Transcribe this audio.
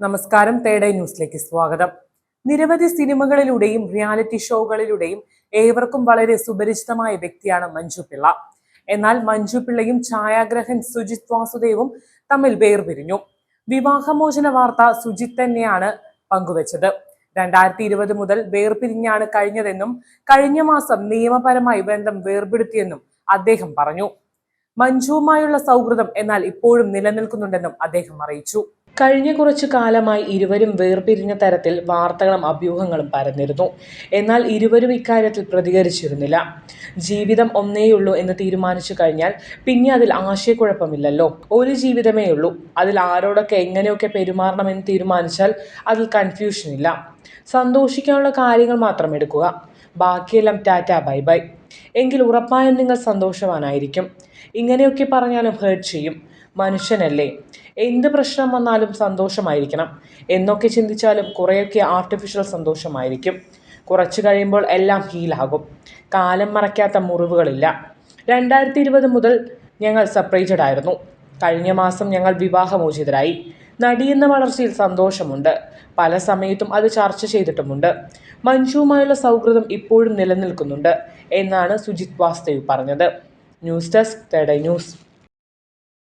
നമസ്കാരം തേടൈ ന്യൂസിലേക്ക് സ്വാഗതം. നിരവധി സിനിമകളിലൂടെയും റിയാലിറ്റി ഷോകളിലൂടെയും ഏവർക്കും വളരെ സുപരിചിതമായ വ്യക്തിയാണ് മഞ്ജു പിള്ള. എന്നാൽ മഞ്ജു പിള്ളയും ഛായാഗ്രഹൻ സുജിത് വാസുദേവും തമ്മിൽ വേർപിരിഞ്ഞു. വിവാഹമോചന വാർത്ത സുജിത് തന്നെയാണ് പങ്കുവച്ചത്. രണ്ടായിരത്തി ഇരുപത് മുതൽ വേർപിരിഞ്ഞാണ് കഴിഞ്ഞതെന്നും കഴിഞ്ഞ മാസം നിയമപരമായി ബന്ധം വേർപെടുത്തിയെന്നും അദ്ദേഹം പറഞ്ഞു. മഞ്ജുവുമായുള്ള സൗഹൃദം എന്നാൽ ഇപ്പോഴും നിലനിൽക്കുന്നുണ്ടെന്നും അദ്ദേഹം അറിയിച്ചു. കഴിഞ്ഞ കുറച്ചു കാലമായി ഇരുവരും വേർപിരിഞ്ഞ തരത്തിൽ വാർത്തകളും അഭ്യൂഹങ്ങളും പരന്നിരുന്നു. എന്നാൽ ഇരുവരും ഇക്കാര്യത്തിൽ പ്രതികരിച്ചിരുന്നില്ല. ജീവിതം ഒന്നേയുള്ളൂ എന്ന് തീരുമാനിച്ചു കഴിഞ്ഞാൽ പിന്നെ അതിൽ ആശയക്കുഴപ്പമില്ലല്ലോ. ഒരു ജീവിതമേ ഉള്ളൂ അതിൽ ആരോടൊക്കെ എങ്ങനെയൊക്കെ പെരുമാറണമെന്ന് തീരുമാനിച്ചാൽ അതിൽ കൺഫ്യൂഷൻ ഇല്ല സന്തോഷിക്കാനുള്ള കാര്യങ്ങൾ മാത്രം എടുക്കുക. ബാക്കിയെല്ലാം ടാറ്റ ബൈ ബൈ. എങ്കിൽ ഉറപ്പായും നിങ്ങൾ സന്തോഷവാനായിരിക്കും. ഇങ്ങനെയൊക്കെ പറഞ്ഞാലും ഹേർട്ട് ചെയ്യും. മനുഷ്യനല്ലേ? എന്ത് പ്രശ്നം വന്നാലും സന്തോഷമായിരിക്കണം. എന്നൊക്കെ ചിന്തിച്ചാലും കുറേയൊക്കെ ആർട്ടിഫിഷ്യൽ സന്തോഷമായിരിക്കും. കുറച്ച് കഴിയുമ്പോൾ എല്ലാം ഹീലാകും കാലം മറയ്ക്കാത്ത മുറിവുകളില്ല. രണ്ടായിരത്തി ഇരുപത് മുതൽ ഞങ്ങൾ സെപ്പറേറ്റഡ് ആയിരുന്നു. കഴിഞ്ഞ മാസം ഞങ്ങൾ വിവാഹമോചിതരായി. നടിയെന്ന വളർച്ചയിൽ സന്തോഷമുണ്ട്. പല സമയത്തും അത് ചർച്ച ചെയ്തിട്ടുമുണ്ട്. മഞ്ജുവുമായുള്ള സൗഹൃദം ഇപ്പോഴും നിലനിൽക്കുന്നുണ്ട് എന്നാണ് സുജിത് വാസ്തവ് പറഞ്ഞത്. ന്യൂസ് ഡെസ്ക് തേടൈ ന്യൂസ്.